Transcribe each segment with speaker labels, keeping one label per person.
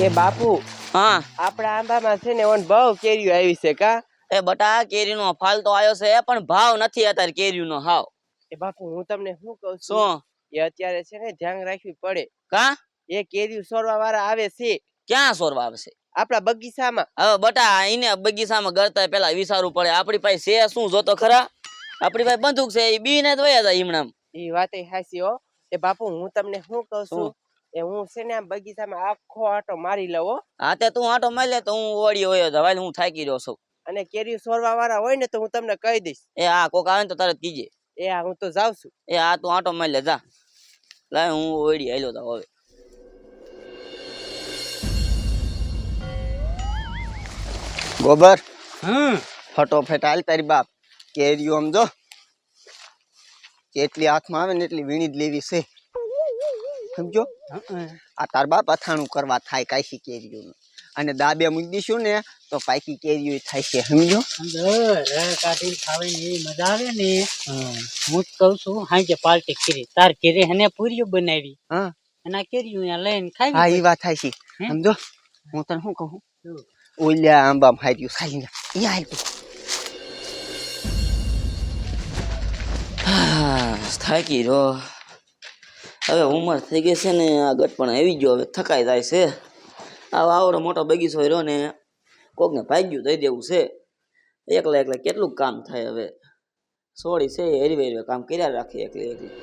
Speaker 1: કે બાપુ
Speaker 2: હા.
Speaker 1: આપણા આંબામાં છે ને ઓન બહુ કેરીઓ આવી છે કા?
Speaker 2: એ બટા કેરીનો ફાલ તો આવ્યો છે પણ ભાવ નથી અત્યારે કેરીનો હાવ.
Speaker 1: એ બાપુ હું તમને શું કહું છું? એ અત્યારે છે ને ધ્યાન રાખવી પડે.
Speaker 2: કા?
Speaker 1: એ કેરીઓ સોરવા વાળા આવે છે.
Speaker 2: ક્યાં સોરવા આવશે
Speaker 1: આપણા બગીચામાં.
Speaker 2: હવે બટા એને બગીચામાં ગળતા પેલા વિચારવું પડે. આપણી પાસે છે શું જોતો ખરા. આપણી પાસે બંદૂક છે એ બી ને વયા જાય ઈમણામ.
Speaker 1: એ વાત સાચી હો. એ બાપુ હું તમને શું કહું છું? એ હું છે ને આમ બગીચામાં આખો આટો મારી લઉં હો.
Speaker 2: તે તું આટો મારી લે તો હું ઓળી હોય જવાય હું થાકી રહ્યો છું.
Speaker 1: અને કેરીઓ સોરવા વાળા હોય ને તો હું તમને કહી દઈશ.
Speaker 2: એ હા કોક આવે ને તો તરત કીજે.
Speaker 1: એ હા હું તો જાઉં છું.
Speaker 2: એ હા તું આટો મારી લે જા. લાય હું ઓળી આવેલો તો હવે.
Speaker 3: ગોબર
Speaker 4: હમ.
Speaker 3: ફટોફટ હાલ તારી બાપ. કેરીઓ આમ જો. જેટલી હાથમાં આવે ને એટલી વીણી જ લેવી છે. સમજો? આ તાર બાપ અથાણું કરવા થાય કાયસી કેરીઓનું. અને દાબે મૂકી દઈશું ને તો પાકી કેરીઓ થાય છે સમજો?
Speaker 4: કાઢી ખાવાની મજા આવે ને. હું. જ કહું છું હા કે પાલટી કેરી. તાર કેરી હને પૂરીઓ બનાવી.
Speaker 3: હા.
Speaker 4: અને આ કેરીઓ લઈને લઈને
Speaker 3: હા એ વાત થાય છે. સમજો? હું. તને શું કહું? ઓલ્યા આંબા હાર્યું ખાઈ જા અહીંયા આવ્યું
Speaker 2: થાકી રહ્યો. હવે ઉંમર થઈ ગઈ છે ને આ ગટપણ આવી ગયો, હવે થકાઈ જાય છે. આવો આવડો મોટો બગીચો રહ્યો ને, કોકને ભાગ્યું દઈ દેવું છે. એકલા એકલા કેટલું કામ થાય હવે. સોળી છે, હેરવે હરવે કામ કર્યા રાખે એકલી એકલી.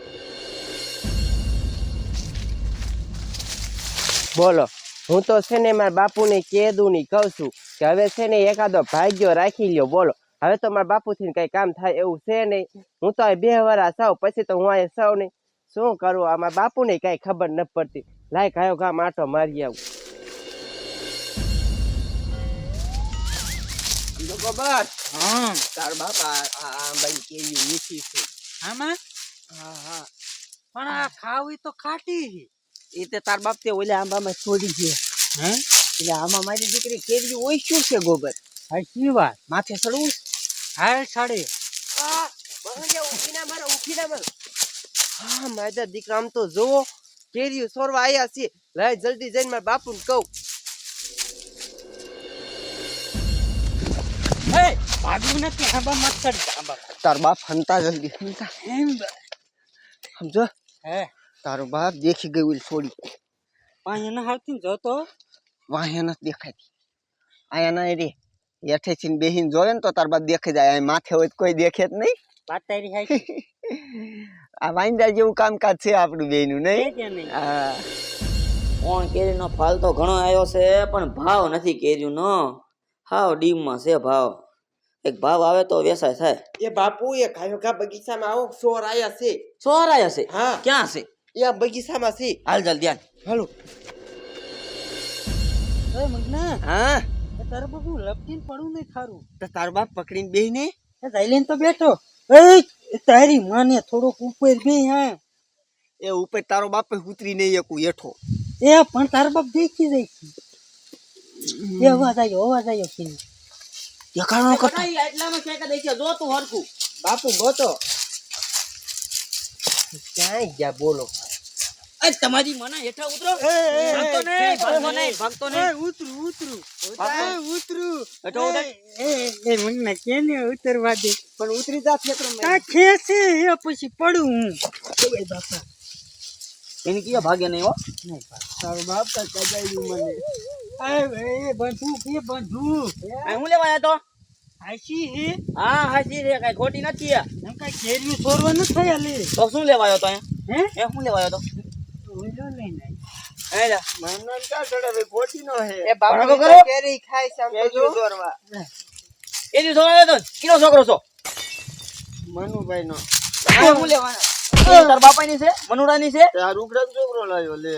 Speaker 1: બોલો, હું તો છે ને મારા બાપુને કેદું ની કહું છું કે હવે છે ને એકાદો ભાગ્યો રાખી લ્યો, બોલો. હવે તો મારા બાપુથી કઈ કામ થાય એવું છે નહીં. હું તો બે વરા સાવ, પછી તો હું અહીંયા સાવ નહીં. શું કરું? આમાં બાપુને કઈ ખબર ન પડતી. લાય કયો ગામ આટો મારી આવું.
Speaker 3: સમજો
Speaker 4: હા.
Speaker 3: તાર બાપ આ આ આંબાની મીઠી છે.
Speaker 4: આમાં
Speaker 3: હા હા.
Speaker 4: પણ આ ખાવી તો ખાટી
Speaker 3: એ તે તાર બાપ તે ઓલા આંબામાં છોડી છે.
Speaker 4: હે?
Speaker 3: એટલે આમાં મારી દીકરી કેરી હોય શું છે ગોબર.
Speaker 4: હા શી વાત?
Speaker 3: માથે ચડવું
Speaker 4: હાય સાડી
Speaker 1: આ, બહાર ઊભી ના મારો ઊભી ના મારો. હા મારા દીકરા આમ તો જોવો કેરીઓ સોરવા આયા છે લાય જલ્દી જઈને મારા બાપુને કહું.
Speaker 4: હે ભાગવું નથી આંબા મત ચડી આંબા
Speaker 3: તાર બાપ હંતા જલ્દી હંતા.
Speaker 4: એમ
Speaker 3: સમજો?
Speaker 4: હે.
Speaker 3: તારો બાપ દેખી ગયું ઓલી છોડી
Speaker 4: પાણી ના આવતી ને જોતો?
Speaker 3: વાહે નથી દેખાતી. આયા ના રે. હેઠેથી ને બેહીને જોવે ને તો તાર બાપ દેખાઈ જાય. અહીં માથે હોય તો કોઈ દેખે જ નહીં.
Speaker 4: બાતારી હાઈ
Speaker 3: આ વાંદા જેવું કામકાજ છે આપણું બેયનું નહીં? હા.
Speaker 2: કોણ કેરીનો ફાલ તો ઘણો આવ્યો છે પણ ભાવ નથી કેરીનો. હાવ ડીમમાં છે ભાવ. એક ભાવ આવે તો વેસાય થાય.
Speaker 1: એ બાપુ એ ખાયોખા બગીચામાં આવો સોર આયા છે.
Speaker 2: સોર આવ્યા છે?
Speaker 1: હા.
Speaker 2: ક્યાં છે?
Speaker 1: એ આ બગીચામાં છે.
Speaker 2: હાલ ચાલ ધ્યાન.
Speaker 1: હાલો.
Speaker 4: એ મગના
Speaker 3: હા?
Speaker 4: એ બાપુ લપટીને પડું નહીં ખારું.
Speaker 3: તો તારો બાપ પકડીને બેહીને?
Speaker 4: જઈ લઈને તો બેઠો. એ એ તારી માને થોડોક ઉપર બે હા
Speaker 3: એ ઉપર તારો બાપ ઉતરી નહીં એકું હેઠો.
Speaker 4: એ પણ તારો બાપ દેખી જાય છે. એ અવાજ આવ્યો અવાજ આવ્યો છે.
Speaker 3: દેખાડો કરતો.
Speaker 2: એટલામાં કે કે દેખ્યો જો તું હરખું.
Speaker 1: બાપુ ગોતો. ક્યાંય ગયા બોલો.
Speaker 2: અરે તમારી મના હેઠા ઉતરો. ભાગતો નહીં ભાગતો નહીં ભાગતો નહીં
Speaker 4: ઉતરું ઉતરું.
Speaker 2: ભાગતો.
Speaker 4: ઉતરું.
Speaker 2: હેઠો ઉતર.
Speaker 4: એ કેને ઉતરવા દે?
Speaker 1: પણ ઉતરી જા ખેતરમાં.
Speaker 4: તા ખેસે એ પછી પડું હું. બાપા.
Speaker 2: એની કયો ભાગ્ય નહીં હો?
Speaker 4: નહીં
Speaker 1: તારો બાપ તો કજાયું મને.
Speaker 4: એ બંદૂક એ બંદૂક
Speaker 2: આ હું લેવા આવ્યો તો?
Speaker 4: હાસી હે?
Speaker 2: હા હાજી રે કઈ ખોટી નથી
Speaker 4: એમ કાંઈ કેરીયું છોડવા ન થયા લે.
Speaker 2: તો શું લેવાયો તો
Speaker 4: હે?
Speaker 2: એ શું લેવાયો તો?
Speaker 3: નો
Speaker 1: બાપુ છે
Speaker 3: નો
Speaker 2: છે
Speaker 3: છોકરો લાવ્યો લે?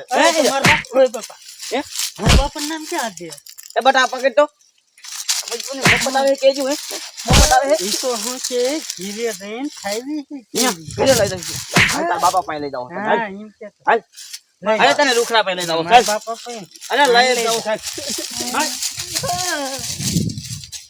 Speaker 4: એ નામ
Speaker 2: એ બટા પકડ તો. બાપા પાસે લઈ જાઓ. અરે તને રૂખડા
Speaker 4: પહેલે જાવ
Speaker 2: અરે લઈ જાવ સાહેબ